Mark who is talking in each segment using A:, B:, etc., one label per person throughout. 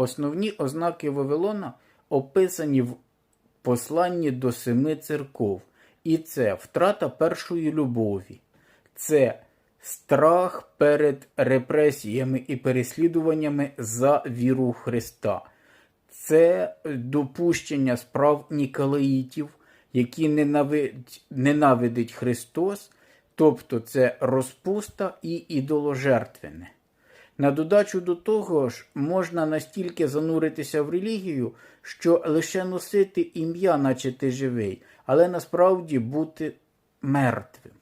A: Основні ознаки Вавилона описані в посланні до семи церков. І це втрата першої любові, це страх перед репресіями і переслідуваннями за віру Христа, це допущення справ ніколаїтів, які ненавидить, ненавидить Христос, тобто це розпуста і ідоложертвене. На додачу до того ж, можна настільки зануритися в релігію, що лише носити ім'я, наче ти живий, але насправді бути мертвим.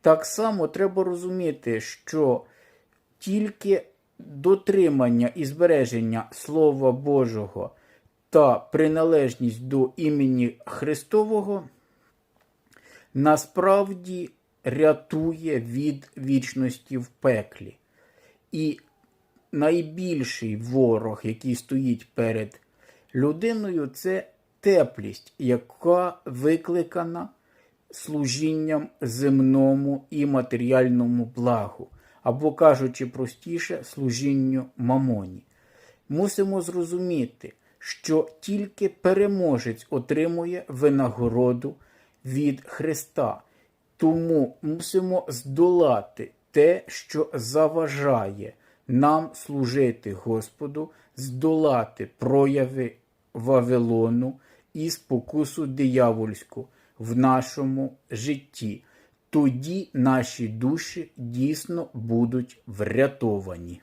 A: Так само треба розуміти, що тільки дотримання і збереження Слова Божого та приналежність до імені Христового насправді рятує від вічності в пеклі. І найбільший ворог, який стоїть перед людиною, це теплість, яка викликана служінням земному і матеріальному благу, або, кажучи простіше, служінню мамоні. Мусимо зрозуміти, що тільки переможець отримує винагороду від Христа. Тому мусимо здолати те, що заважає нам служити Господу, здолати прояви Вавилону і спокусу диявольську в нашому житті. Тоді наші душі дійсно будуть врятовані.